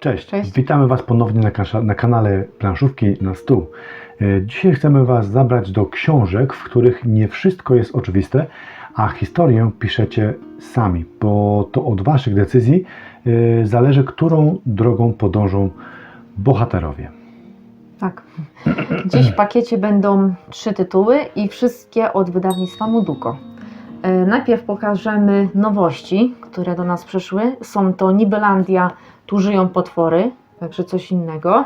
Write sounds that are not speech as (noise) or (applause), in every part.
Cześć. Cześć. Witamy Was ponownie na, kasza- na kanale Planszówki na stół. E, Dzisiaj chcemy Was zabrać do książek, w których nie wszystko jest oczywiste, a historię piszecie sami, bo to od Waszych decyzji e, zależy, którą drogą podążą bohaterowie. Tak. Dziś w pakiecie będą trzy tytuły i wszystkie od wydawnictwa Moduko. E, Najpierw pokażemy nowości, które do nas przyszły. Są to Nibelandia, tu żyją potwory, także coś innego.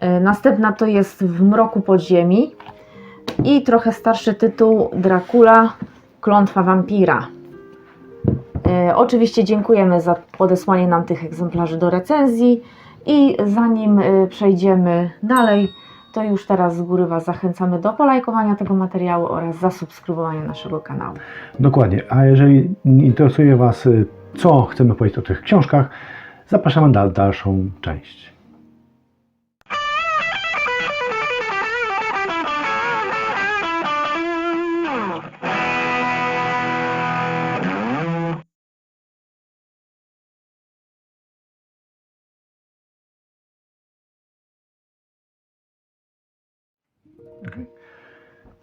E, Następna to jest W mroku podziemi i trochę starszy tytuł Dracula, klątwa wampira. E, Oczywiście dziękujemy za podesłanie nam tych egzemplarzy do recenzji. I zanim y, przejdziemy dalej, to już teraz z góry Was zachęcamy do polajkowania tego materiału oraz zasubskrybowania naszego kanału. Dokładnie. A jeżeli interesuje Was, e, co chcemy powiedzieć o tych książkach, zapraszamy na dalszą część.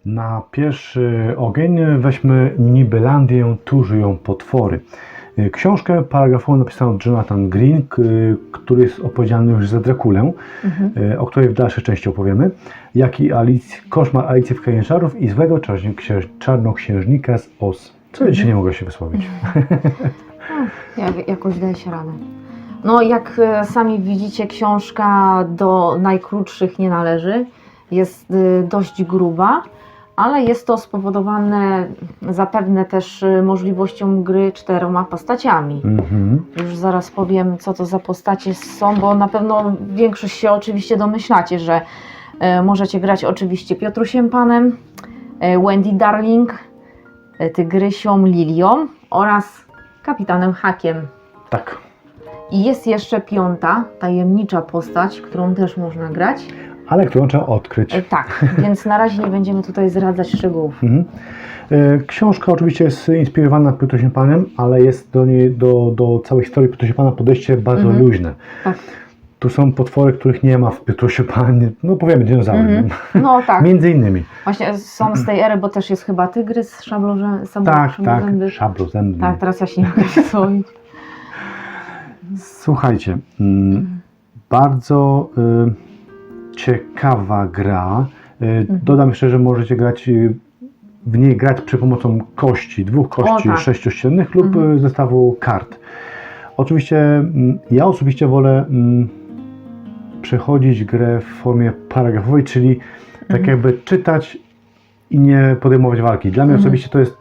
Na pierwszy ogień weźmy Nibelandię, tu żyją potwory. Y, Książkę paragrafową napisał Jonathan Green, który jest odpowiedzialny już za Drakulę, Mhm. y, o której w dalszej części opowiemy, jak i Alic koszmar Alicji w Krainie Czarów i złego czarnoksiężnika z Oz. Co ja dzisiaj nie mogę się wysłowić. Jak, jakoś daje się radę. No, jak e, sami widzicie, książka do najkrótszych nie należy. Jest dość gruba, ale jest to spowodowane zapewne też e, możliwością gry czteroma postaciami. Mhm. Już zaraz powiem, co to za postacie są, bo na pewno większość się oczywiście domyślacie, że e, możecie grać oczywiście Piotrusiem Panem, e, Wendy Darling, Tygrysią Lilią oraz Kapitanem Hakiem. Tak. I jest jeszcze piąta, tajemnicza postać, którą też można grać. Ale którą trzeba odkryć. E, tak, więc na razie nie będziemy tutaj zdradzać szczegółów. (laughs) Mhm. E, Książka oczywiście jest inspirowana Piotrusiem Panem, ale jest do niej, do, do całej historii Piotrusia Pana podejście bardzo Mhm. luźne. Tak. Tu są potwory, których nie ma w Piotrusiu Panie. No powiemy, dinozaury. Mhm. No tak, (laughs) Między innymi. właśnie są z tej ery, bo też jest chyba tygrys szabloże, Tak, tak. szablozęby. Tak, teraz ja się nie mogę. (laughs) Słuchajcie, mm, bardzo y, ciekawa gra. Y, Dodam jeszcze, że możecie grać y, w niej grać przy pomocą kości, dwóch kości tak. sześciościennych lub Mhm. y, zestawu kart. Oczywiście mm, ja osobiście wolę mm, przechodzić grę w formie paragrafowej, czyli tak Mhm. jakby czytać i nie podejmować walki. Dla mnie Mhm. osobiście to jest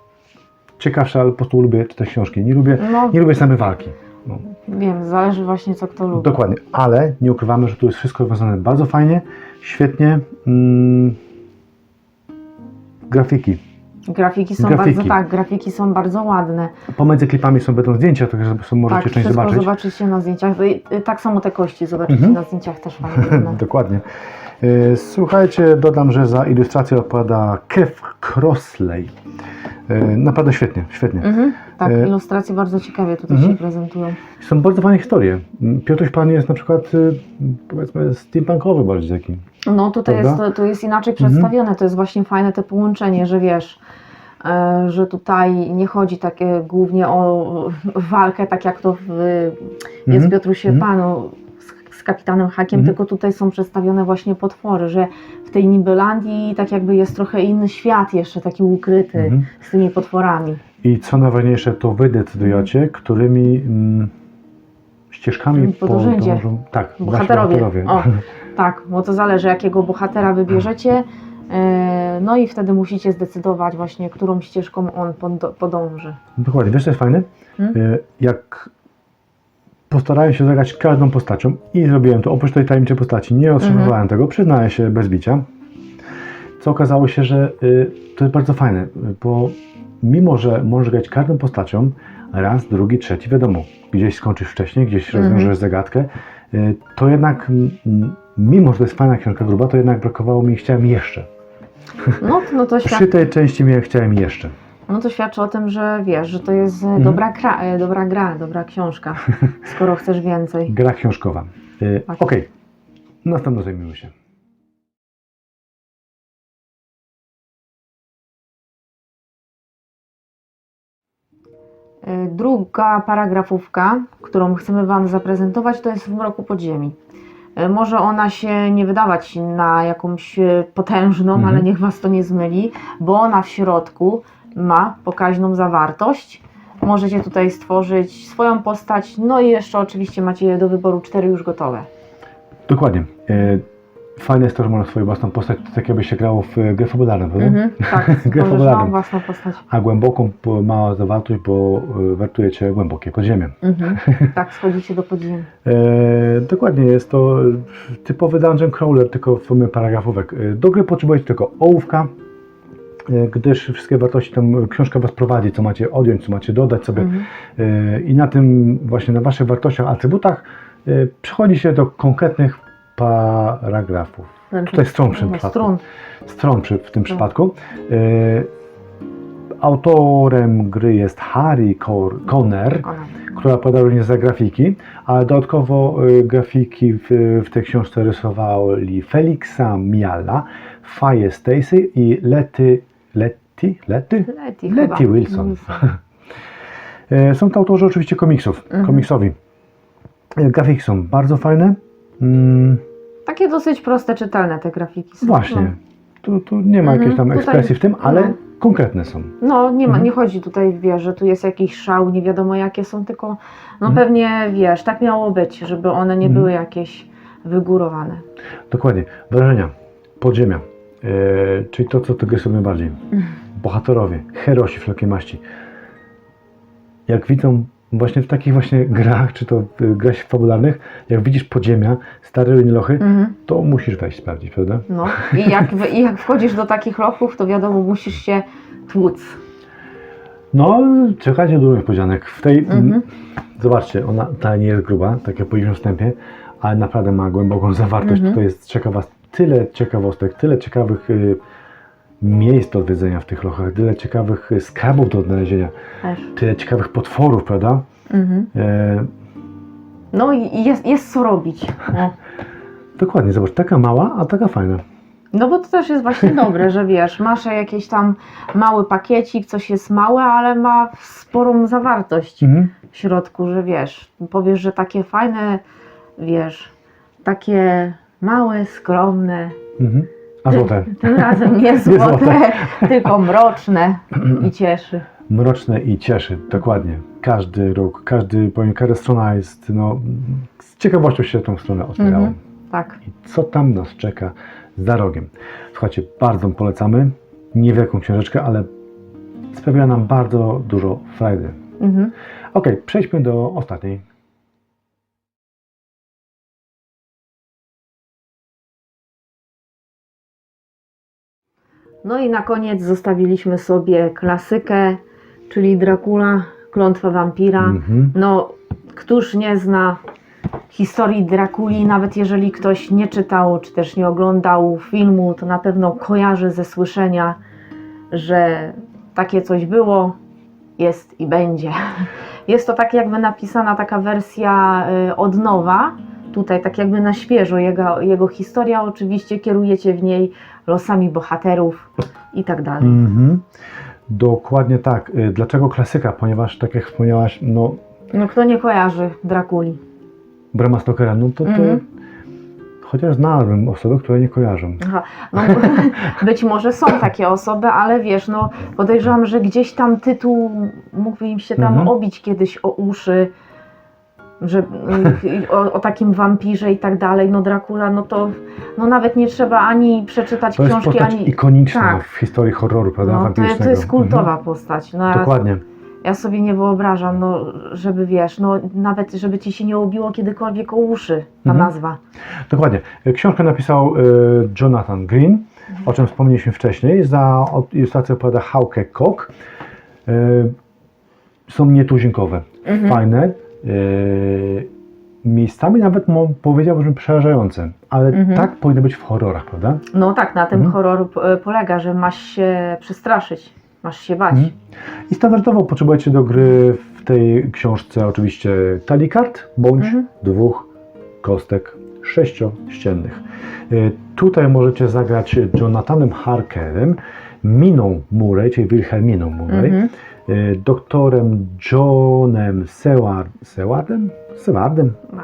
ciekawsze, ale po prostu lubię czytać książki. Nie lubię, No nie lubię samej walki. No. Wiem, zależy właśnie co kto lubi. Dokładnie, ale nie ukrywamy, że tu jest wszystko rozwiązane bardzo fajnie, świetnie. Mm, grafiki. Grafiki są Grafiki. bardzo, tak, grafiki są bardzo ładne. Pomiędzy klipami są będą zdjęcia, także są, możecie tak, część zobaczyć. zobaczycie na zdjęciach. I, y, Tak samo te kości zobaczycie Mhm. na zdjęciach też fajnie. (laughs) Dokładnie. E, Słuchajcie, dodam, że za ilustrację odpowiada Kev Crossley. E, Naprawdę świetnie, świetnie. Mhm, tak, E, ilustracje bardzo ciekawie tutaj mhm. się prezentują. Są bardzo fajne historie. Piotruś Pan jest na przykład, y, powiedzmy, steampunkowy bardziej taki. No tutaj Prawda? jest, to jest inaczej Mhm. przedstawione, to jest właśnie fajne to połączenie, że wiesz, że tutaj nie chodzi takie głównie o walkę, tak jak to w, jest Mhm. Piotrusie Mhm. Panu z, kapitanem Hakiem, Mhm. tylko tutaj są przedstawione właśnie potwory, że w tej Nibelandii tak jakby jest trochę inny świat jeszcze taki ukryty Mhm. z tymi potworami. I co najważniejsze, to wy decydujecie, którymi mm, ścieżkami podążą. Tak, Bohaterowie. bohaterowie. O. (laughs) Tak, bo to zależy jakiego bohatera wybierzecie, e, no i wtedy musicie zdecydować właśnie, którą ścieżką on pod- podąży. Dokładnie, wiesz co jest fajne? Hmm? Y, Jak postarałem się zagrać każdą postacią i zrobiłem to oprócz tej tajemniczej postaci, nie otrzymywałem Mhm. tego, przyznaję się bez bicia, co okazało się, że y, to jest bardzo fajne, bo mimo, że możesz grać każdą postacią, raz, drugi, trzeci, wiadomo, gdzieś skończysz wcześniej, gdzieś Mhm. rozwiążesz zagadkę, y, to jednak, mm, mimo, że to jest fajna książka gruba, to jednak brakowało mi, chciałem jeszcze. No, no to świat, Przy tej części mnie chciałem jeszcze. No to świadczy o tym, że wiesz, że to jest Mhm. dobra, gra, e, dobra gra, dobra książka, (laughs) skoro chcesz więcej. Gra książkowa. Tak. Okej, następno zajmiemy się. E, Druga paragrafówka, którą chcemy Wam zaprezentować, to jest w mroku podziemi. Może ona się nie wydawać na jakąś potężną, Mhm. ale niech Was to nie zmyli, bo ona w środku ma pokaźną zawartość. Możecie tutaj stworzyć swoją postać, no i jeszcze oczywiście macie do wyboru cztery już gotowe. Dokładnie. E, Fajne jest to, że można swoją własną postać, to tak jakby się grało w e, grę fabularną, prawda? Mhm, tak, (laughs) Grę fabularną. własną postać. A głęboką mała zawartość, bo e, wertujecie głębokie podziemie. Mhm, (laughs) tak, schodzicie do podziemi. E, dokładnie, jest to typowy dungeon crawler, tylko w formie paragrafówek. Do gry potrzebujecie tylko ołówka, gdyż wszystkie wartości tam książka Was prowadzi, co macie odjąć, co macie dodać sobie. Mhm. E, I na tym, właśnie na Waszych wartościach, atrybutach e, przechodzi się do konkretnych paragrafów. Znaczy, Tutaj stron w tym no, przypadku. Stron przy, w tym Tak. przypadku. E, autorem gry jest Harry Cor- Conner, która odpowiada również za grafiki, a dodatkowo e, grafiki w, w tej książce rysowali Felixa Miala, Faye Stacy i Letty, Letty, Letty? Letty, Letty. Wilson. (laughs) E, Są to autorzy oczywiście komiksów, Mhm. komiksowi. E, Grafiki są bardzo fajne. Mm, Takie dosyć proste, czytelne te grafiki są. właśnie. Tu, tu nie ma Mhm, jakiejś tam tutaj- ekspresji w tym, ale no. konkretne są. No, nie, ma, Mhm. nie chodzi tutaj, wiesz, że tu jest jakiś szał, nie wiadomo jakie są, tylko no Mhm. pewnie, wiesz, tak miało być, żeby one nie Mhm. były jakieś wygórowane. Dokładnie. Wrażenia, podziemia, e, czyli to, co ty gry sobie najbardziej. Bohaterowie, herosi wszelkiej maści. Jak widzą właśnie w takich właśnie grach, czy to w grach fabularnych, jak widzisz podziemia, stare ruiny lochy, Mhm. to musisz wejść sprawdzić, prawda? No i jak, w- i jak wchodzisz do takich lochów, to wiadomo, musisz się tłuc. No, czekajcie dużo niespodzianek. W tej, Mhm. zobaczcie, ona ta nie jest gruba, tak jak powiedziałem w wstępie, ale naprawdę ma głęboką zawartość. Mhm. Tutaj jest, czeka Was tyle ciekawostek, tyle ciekawych y, miejsc do odwiedzenia w tych lochach, tyle ciekawych y, skarbów do odnalezienia, Też. tyle ciekawych potworów, prawda? Mhm. E, No i i jest, jest co robić. No. (laughs) dokładnie, zobacz, taka mała, a taka fajna. No bo to też jest właśnie (laughs) dobre, że wiesz, masz jakiś tam mały pakiecik, coś jest małe, ale ma sporą zawartość Mhm. w środku, że wiesz, powiesz, że takie fajne, wiesz, takie małe, skromne, Mhm. A złote, tym razem (laughs) nie złote, złote. tylko mroczne i cieszy. mroczne i cieszy, dokładnie. Każdy róg, każdy, powiem, każda strona jest, no, z ciekawością się tą stronę otwierałem. Mhm. Tak. i co tam nas czeka za rogiem. Słuchajcie, bardzo polecamy. Niewielką książeczkę, ale sprawiła nam bardzo dużo frajdy. Mhm. Ok, przejdźmy do ostatniej. No i na koniec zostawiliśmy sobie klasykę, czyli Dracula, Klątwa Wampira. Mhm. No, któż nie zna historii Drakuli, nawet jeżeli ktoś nie czytał, czy też nie oglądał filmu, to na pewno kojarzy ze słyszenia, że takie coś było, jest i będzie. (laughs) Jest to tak jakby napisana taka wersja y, od nowa, tutaj tak jakby na świeżo jego, jego historia, oczywiście kierujecie w niej losami bohaterów i tak dalej. Mhm. Dokładnie tak. Y, Dlaczego klasyka? Ponieważ, tak jak wspomniałaś, no, No kto nie kojarzy Drakuli? Brama Stokera, no to, to Mhm. chociaż znalazłem osoby, które nie kojarzą. Aha, no, (laughs) być może są takie osoby, ale wiesz, no podejrzewam, że gdzieś tam tytuł mógł im się tam Mhm. obić kiedyś o uszy, że y, o, o takim wampirze i tak dalej, no Dracula, no to no nawet nie trzeba ani przeczytać To jest książki, postać ani... ikoniczna tak. w historii horroru, prawda? No, to, to jest kultowa Mhm. postać. No, Dokładnie. ja sobie nie wyobrażam, no, żeby wiesz, no nawet żeby ci się nie obiło kiedykolwiek o uszy ta Mhm. nazwa. Dokładnie. Książkę napisał e, Jonathan Green, o czym wspomnieliśmy wcześniej. Za ilustrację opowiada Hauke Kok. E, są nietuzinkowe, Mhm. fajne. E, miejscami nawet powiedziałbym przerażające, ale Mhm. tak powinno być w horrorach, prawda? No tak, na tym Mhm. horror po- polega, że masz się przestraszyć. masz się bać. Mhm. I standardowo potrzebujecie do gry w tej książce oczywiście talii kart bądź Mhm. dwóch kostek sześciościennych. Y, Tutaj możecie zagrać Jonathanem Harkerem, Miną Murray, czyli Wilhelminą Murray, Mhm. Y, doktorem Johnem Seward, Sewardem? Sewardem tam.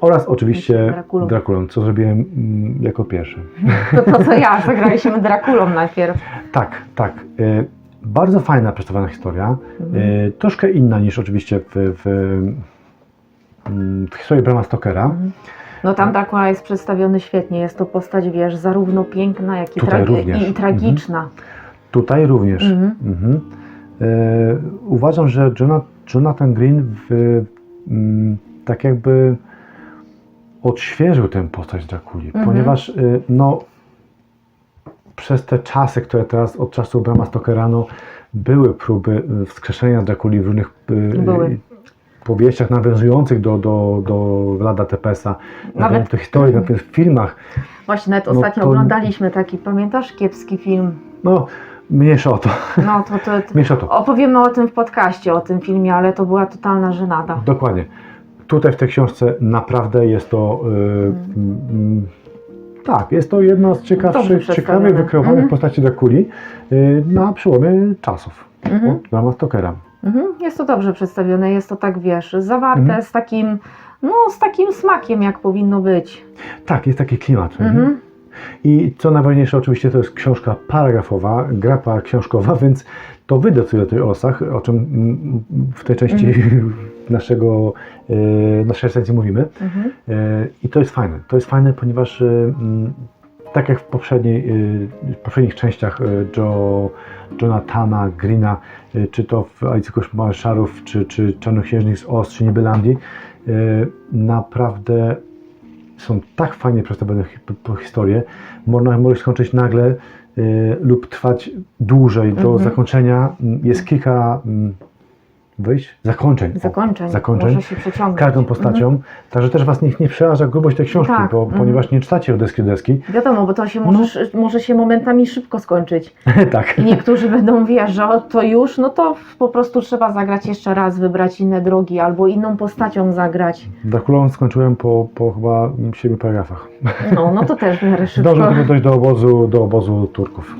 oraz oczywiście Drakulą. Drakulą, co zrobiłem mm, jako pierwszy. To, to co ja, zagraliśmy Drakulą najpierw. Tak, tak. y, Bardzo fajna przedstawiona historia. Mhm. Y, Troszkę inna niż oczywiście w, w, w historii Brama Stokera. Mhm. No tam Dracula jest przedstawiony świetnie. Jest to postać, wiesz, zarówno piękna, jak i, tragi- i, tragiczna. Tutaj również. Mhm. Mhm. E, uważam, że Jona- Jonathan Green w, mm, tak jakby odświeżył tę postać Drakuli, Mhm. ponieważ y, no, przez te czasy, które teraz od czasu Brama Stokera no, były próby y, wskrzeszenia Drakuli w różnych Były. powieściach nawiązujących do, do, do Vlada Tepesa, Nawet- do historii, nawet w filmach. Właśnie nawet No ostatnio to- oglądaliśmy taki, pamiętasz, kiepski film? No, mniejsza o to, No to, to, to mniejsza o to. opowiemy o tym w podcaście, o tym filmie, ale to była totalna żenada. Dokładnie. Tutaj w tej książce naprawdę jest to. y, mm, tak, jest to jedna z ciekawszych, ciekawych wykreowanych Mhm. postaci Drakuli y, na przełomie czasów Mhm. Brama Stokera. Mhm. Jest to dobrze przedstawione, jest to tak, wiesz, zawarte Mhm. z takim, no z takim smakiem, jak powinno być. Tak, jest taki klimat. Mhm. I co najważniejsze, oczywiście to jest książka paragrafowa, grapa książkowa, (laughs) więc to wy decydujecie o losach, o czym mm, w tej części (laughs) naszego, y, naszej recenzji mówimy. Mhm. E, I to jest fajne. To jest fajne, ponieważ e, mm, tak jak w, poprzedniej, e, w poprzednich częściach e, Joe, Jonathana Greena, e, czy to w Alicji Koszmarach Szarów, czy, czy Czarnoksiężnik z Oz, czy Nibelandii, e, naprawdę są tak fajnie przedstawione historie. Można może skończyć nagle e, lub trwać dłużej do Mhm. zakończenia. Mm, Jest kilka mm, wyjść, zakończeń. O, Zakończeń. zakończeń Może się przeciągnąć. każdą postacią, także też Was niech nie przeraża grubość tej książki, Tak, bo, mhm. ponieważ nie czytacie od deski do deski. Mhm. Wiadomo, bo to się No. może, może się momentami szybko skończyć. (laughs) tak. I niektórzy będą wiesz, że o, to już, no to po prostu trzeba zagrać jeszcze raz, wybrać inne drogi albo inną postacią zagrać. Drakulą skończyłem po, po chyba 7 paragrafach. No, no to też w miarę (laughs) szybko. Tylko dojść do obozu, do obozu Turków.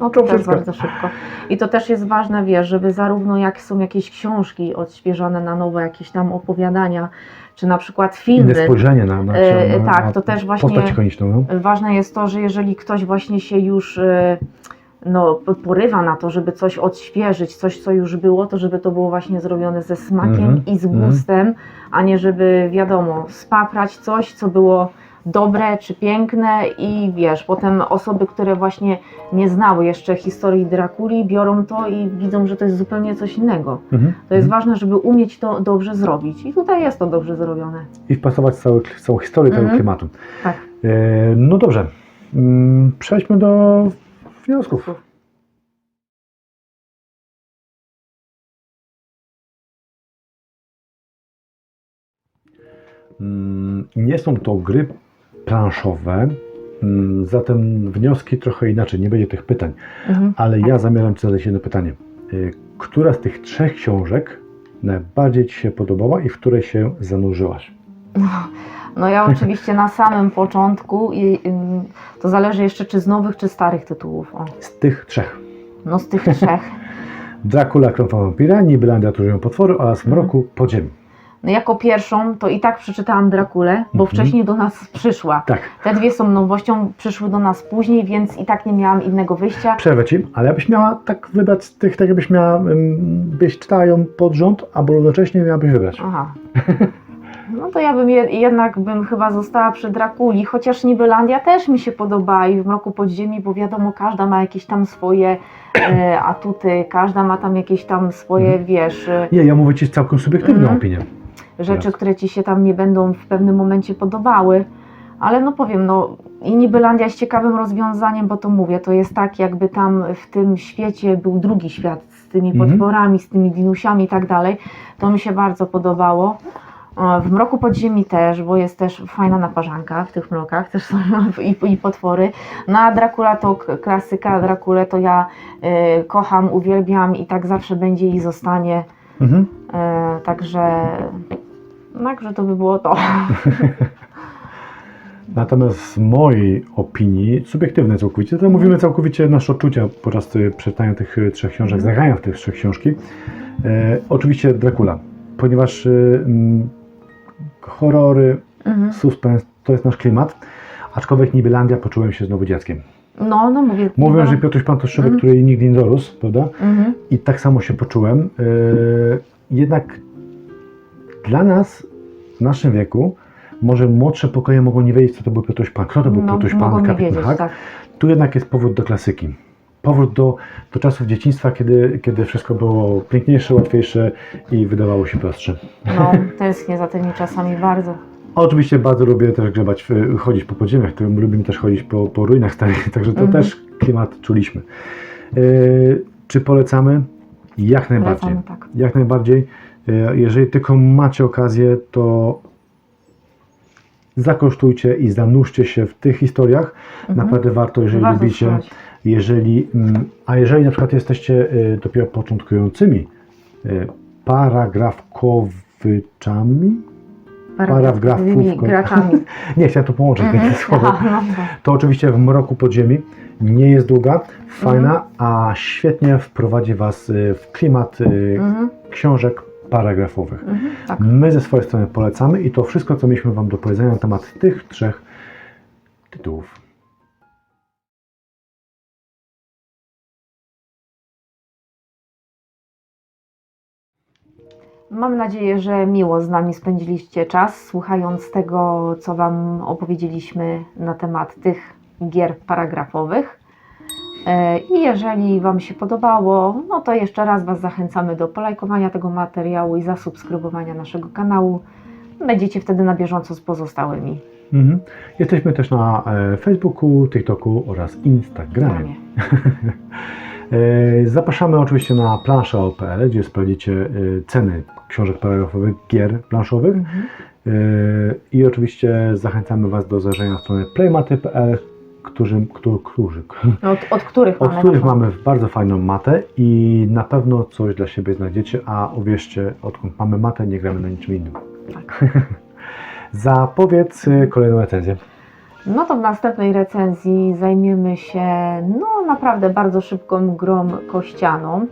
No to też wszystko. bardzo szybko. I to też jest ważne, wiesz, żeby zarówno jak są jakieś książki odświeżone na nowo, jakieś tam opowiadania, czy na przykład filmy. Inne spojrzenie na, na, E, na, tak, na to też właśnie-. No. Ważne jest to, że jeżeli ktoś właśnie się już e, no, porywa na to, żeby coś odświeżyć, coś co już było, to żeby to było właśnie zrobione ze smakiem Mhm, i z mhm. gustem, a nie żeby wiadomo, spaprać coś, co było dobre czy piękne i wiesz, potem osoby, które właśnie nie znały jeszcze historii Drakuli, biorą to i widzą, że to jest zupełnie coś innego. Mhm. To jest Mhm. ważne, żeby umieć to dobrze zrobić i tutaj jest to dobrze zrobione. I wpasować cały, całą historię tego Mhm. klimatu. Tak. E, no dobrze, Mm, przejdźmy do wniosków. Mm, Nie są to gry planszowe, mm, zatem wnioski trochę inaczej, nie będzie tych pytań, Mhm. ale ja zamierzam Ci zadać jedno pytanie. Y, Która z tych trzech książek najbardziej Ci się podobała i w której się zanurzyłaś? No ja oczywiście na samym początku i ym, to zależy jeszcze czy z nowych, czy starych tytułów. O, Z tych trzech. no z tych trzech. (laughs) Dracula, Klątwa Wampira, Nibylandia, Tużują Potwory oraz Mhm. Mroku Podziemi. No jako pierwszą to i tak przeczytałam Drakulę, bo Mhm. wcześniej do nas przyszła. Tak, Te dwie są nowością, przyszły do nas później, więc i tak nie miałam innego wyjścia. przerwę Ci, ale jakbyś miała tak wybrać z tych, tak jakbyś miała, byś czytała ją pod rząd, albo równocześnie miałabyś wybrać. Aha. No to ja bym je, jednak bym chyba została przy Drakuli, chociaż Nibelandia też mi się podoba i w Mroku Podziemi, bo wiadomo, każda ma jakieś tam swoje e, atuty, każda ma tam jakieś tam swoje, Mhm. wiesz, e, Nie, ja mówię Ci całkiem subiektywną Mhm. opinię. Rzeczy, Jasne. które ci się tam nie będą w pewnym momencie podobały. Ale no powiem, no i Nibelandia jest ciekawym rozwiązaniem, bo to mówię, to jest tak jakby tam w tym świecie był drugi świat z tymi Mhm. potworami, z tymi dinusiami i tak dalej. To mi się bardzo podobało. O, W mroku podziemi też, bo jest też fajna naparzanka w tych mrokach, też są (laughs) i, i potwory. No a Dracula to klasyka, Drakulę to ja y, kocham, uwielbiam i tak zawsze będzie i zostanie. Mhm. E, także, także to by było to. (laughs) Natomiast z mojej opinii, subiektywne całkowicie, to mówimy całkowicie nasze odczucia podczas przeczytania tych y, trzech książek, Mhm. zagrania w tych trzech książki. E, oczywiście Dracula, ponieważ y, mm, horrory, Mhm. suspens to jest nasz klimat, aczkolwiek Nibelandia poczułem się znowu dzieckiem. No, no mówię. Mówią, no, że Piotruś Pan to człowiek, Mhm. który nigdy nie dorósł, prawda? Mhm. I tak samo się poczułem. E, jednak dla nas, w naszym wieku, może młodsze pokoje mogą nie wiedzieć, co to był Piotruś Pan, kto to był No, Piotruś Pan, kapitan Hak. tak. Tu jednak jest powrót do klasyki. Powrót do, do czasów dzieciństwa, kiedy, kiedy wszystko było piękniejsze, łatwiejsze i wydawało się prostsze. No, tęsknię za tymi czasami bardzo. Oczywiście bardzo lubię też grzebać, chodzić po podziemiach, lubimy też chodzić po, po ruinach starych, (laughs) także to Mhm. też klimat czuliśmy. E, czy polecamy? Jak najbardziej. Polecamy, tak. Jak najbardziej. E, Jeżeli tylko macie okazję, to zakosztujcie i zanurzcie się w tych historiach. Mhm. Naprawdę warto, jeżeli Warto lubicie. spróbować. Jeżeli, mm, a jeżeli na przykład jesteście e, dopiero początkującymi e, paragrafkowiczami, Paragrafówką. Tymi graczami. (laughs) nie chciałem tu połączyć Mhm. słowo, Aha, no, to oczywiście w mroku podziemi nie jest długa, fajna, a świetnie wprowadzi Was e, w klimat e, Mhm. książek paragrafowych. Mhm. Tak. My ze swojej strony polecamy i to wszystko, co mieliśmy Wam do powiedzenia na temat tych trzech tytułów. Mam nadzieję, że miło z nami spędziliście czas, słuchając tego, co Wam opowiedzieliśmy na temat tych gier paragrafowych. E, I jeżeli Wam się podobało, no to jeszcze raz Was zachęcamy do polajkowania tego materiału i zasubskrybowania naszego kanału. Będziecie wtedy na bieżąco z pozostałymi. Mhm. Jesteśmy też na e, Facebooku, TikToku oraz Instagramie. (laughs) E, Zapraszamy oczywiście na plansza.pl, gdzie sprawdzicie ceny książek paragrafowych, gier planszowych. Mhm. I oczywiście zachęcamy Was do zajrzenia na stronę playmaty.pl, którzy, którzy, którzy, Od, od których od mamy których mamy bardzo fajną matę i na pewno coś dla siebie znajdziecie, a uwierzcie, odkąd mamy matę, nie gramy na niczym innym. Tak. (laughs) Zapowiedz e, kolejną recenzję. No to w następnej recenzji zajmiemy się no naprawdę bardzo szybką grą kościaną,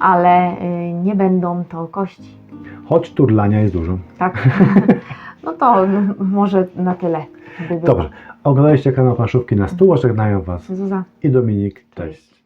ale y, nie będą to kości, Choć turlania jest dużo. tak? (laughs) No to może na tyle by. Dobrze. Oglądaliście kanał Planszówki na stół, żegnają Was Zuza. i Dominik. Cześć.